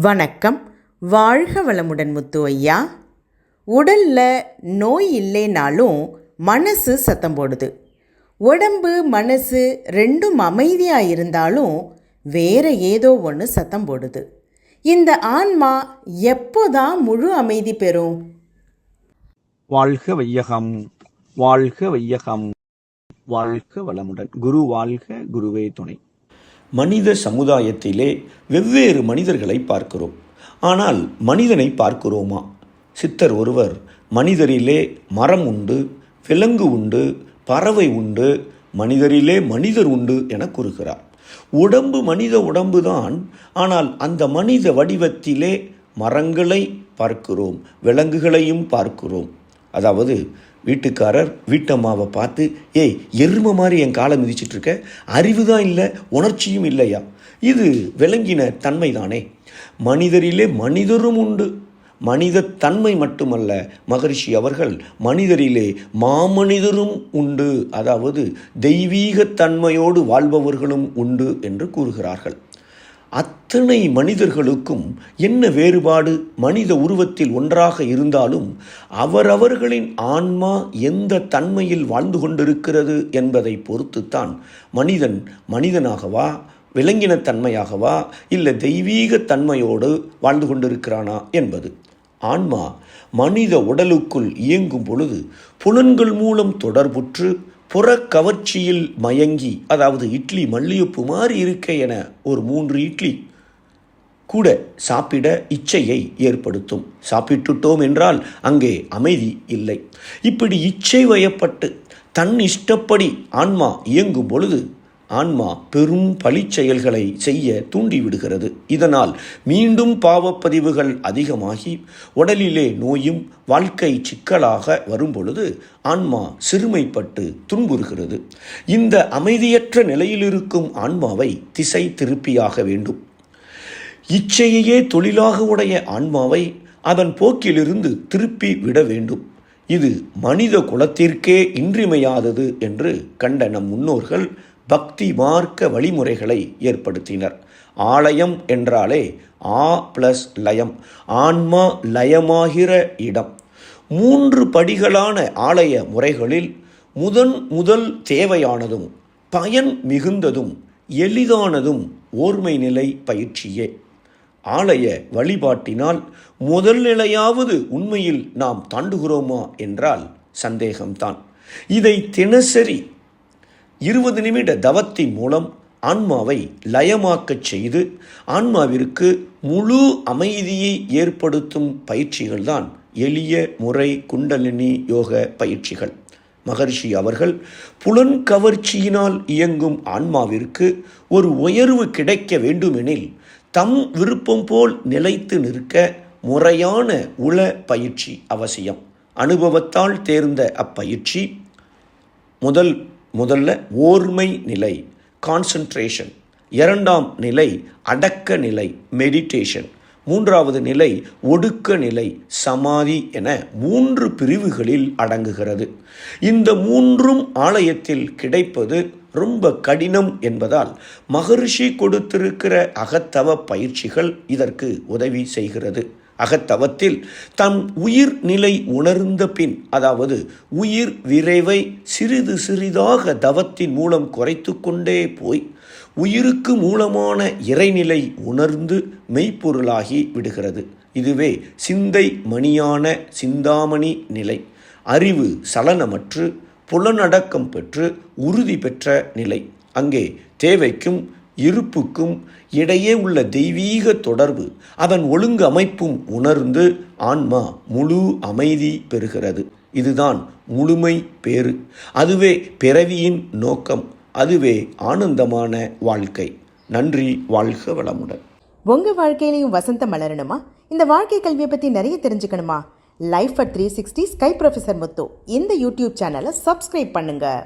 வணக்கம். வாழ்க வளமுடன் முத்து ஐயா. உடலில் நோய் இல்லைனாலும் மனசு சத்தம் போடுது. உடம்பு மனசு ரெண்டும் அமைதியாக இருந்தாலும் வேற ஏதோ ஒன்று சத்தம் போடுது. இந்த ஆன்மா எப்போதான் முழு அமைதி பெறும்? வாழ்க வையகம் வாழ்க வையகம் வாழ்க வளமுடன். குரு வாழ்க குருவே துணை. மனித சமுதாயத்திலே வெவ்வேறு மனிதர்களை பார்க்கிறோம். ஆனால் மனிதனை பார்க்கிறோமா? சித்தர் ஒருவர் மனிதரிலே மரம் உண்டு விலங்கு உண்டு பறவை உண்டு மனிதரிலே மனிதர் உண்டு என கூறுகிறார். உடம்பு மனித உடம்புதான் ஆனால் அந்த மனித வடிவத்திலே மரங்களை பார்க்கிறோம் விலங்குகளையும் பார்க்கிறோம். அதாவது வீட்டுக்காரர் வீட்டம்மாவை பார்த்து ஏய் எருமை மாதிரி என் காலை மிதிச்சிட்டு இருக்க. அறிவு தான் இல்லை உணர்ச்சியும் இல்லையா? இது விளங்கின தன்மை தானே மனிதரிலே மனிதரும் உண்டு. மனித தன்மை மட்டுமல்ல மகரிஷி அவர்கள் மனிதரிலே மாமனிதரும் உண்டு. அதாவது தெய்வீக தன்மையோடு வாழ்பவர்களும் உண்டு என்று கூறுகிறார்கள். அத்தனை மனிதர்களுக்கும் என்ன வேறுபாடு? மனித உருவத்தில் ஒன்றாக இருந்தாலும் அவரவர்களின் ஆன்மா எந்த தன்மையில் வாழ்ந்து கொண்டிருக்கிறது என்பதை பொறுத்துத்தான் மனிதன் மனிதனாகவா விலங்கினத்தன்மையாகவா இல்லை தெய்வீக தன்மையோடு வாழ்ந்து கொண்டிருக்கிறானா என்பது. ஆன்மா மனித உடலுக்குள் இயங்கும் பொழுது புலன்கள் மூலம் தொடர்புற்று புற கவர்ச்சியில் மயங்கி அதாவது இட்லி மல்லியப்பு மாதிரி இருக்க என ஒரு மூன்று இட்லி கூட சாப்பிட இச்சையை ஏற்படுத்தும். சாப்பிட்டுட்டோம் என்றால் அங்கே அமைதி இல்லை. இப்படி இச்சை வயப்பட்டு தன் இஷ்டப்படி ஆன்மா இயங்கும் பொழுது ஆன்மா பெரும் பழி செயல்களை செய்ய தூண்டிவிடுகிறது. இதனால் மீண்டும் பாவப்பதிவுகள் அதிகமாகி உடலிலே நோயும் வாழ்க்கை சிக்கலாக வரும்பொழுது ஆன்மா சிறுமைப்பட்டு துன்புறுகிறது. இந்த அமைதியற்ற நிலையில் இருக்கும் ஆன்மாவை திசை திருப்பியாக வேண்டும். இச்சையையே தொழிலாக உடைய ஆன்மாவை அதன் போக்கிலிருந்து திருப்பி விட வேண்டும். இது மனித குலத்திற்கே இன்றியமையாதது என்று கண்ட நம் முன்னோர்கள் பக்தி மார்க்க வழிமுறைகளை ஏற்படுத்தினர். ஆலயம் என்றாலே ஆ பிளஸ் லயம் ஆன்மா லயமாகிற இடம். மூன்று படிகளான ஆலய முறைகளில் முதன் முதல் தேவையானதும் பயன் மிகுந்ததும் எளிதானதும் ஓர்மை நிலை பயிற்சியே. ஆலய வழிபாட்டினால் முதல் நிலையாவது உண்மையில் நாம் தாண்டுகிறோமா என்றால் சந்தேகம்தான். இதை தினசரி இருபது நிமிட தவத்தின் மூலம் ஆன்மாவை லயமாக்கச் செய்து ஆன்மாவிற்கு முழு அமைதியை ஏற்படுத்தும் பயிற்சிகள்தான் எளிய முறை குண்டலினி யோக பயிற்சிகள். மகர்ஷி அவர்கள் புலன் கவர்ச்சியினால் இயங்கும் ஆன்மாவிற்கு ஒரு உயர்வு கிடைக்க வேண்டுமெனில் தம் விருப்பம் போல் நிலைத்து நிற்க முறையான உள பயிற்சி அவசியம். அனுபவத்தால் தேர்ந்த அப்பயிற்சி. முதல் முதல்ல ஓர்மை நிலை கான்சன்ட்ரேஷன் இரண்டாம் நிலை அடக்க நிலை மெடிடேஷன் மூன்றாவது நிலை ஒடுக்க நிலை சமாதி என மூன்று பிரிவுகளில் அடங்குகிறது. இந்த மூன்றும் ஆலயத்தில் கிடைப்பது ரொம்ப கடினம் என்பதால் மகரிஷி கொடுத்திருக்கிற அகத்தவ பயிற்சிகள் இதற்கு உதவி செய்கிறது. அகத்தவத்தில் தம் உயிர் நிலை உணர்ந்த பின் அதாவது உயிர் விரைவை சிறிது சிறிதாக தவத்தின் மூலம் குறைத்து கொண்டே போய் உயிருக்கு மூலமான இறைநிலை உணர்ந்து மெய்ப்பொருளாகி விடுகிறது. இதுவே சிந்தை மணியான சிந்தாமணி நிலை. அறிவு சலனமற்று புலனடக்கம் பெற்று உறுதி பெற்ற நிலை. அங்கே தேவைக்கும் இருப்புக்கும் இடையே உள்ள தெய்வீக தொடர்பு அதன் ஒழுங்கு அமைப்பும் உணர்ந்து ஆன்மா முழு அமைதி பெறுகிறது. இதுதான் முழுமை பேறு. அதுவே பிறவியின் நோக்கம். அதுவே ஆனந்தமான வாழ்க்கை. நன்றி வாழ்க வளமுடன். உங்கள் வாழ்க்கையிலையும் வசந்தம் மலரணுமா? இந்த வாழ்க்கை கல்வியை பற்றி நிறைய தெரிஞ்சுக்கணுமா? Life at three sixty sky professor Muthu இந்த யூடியூப் சேனலை சப்ஸ்கிரைப் பண்ணுங்கள்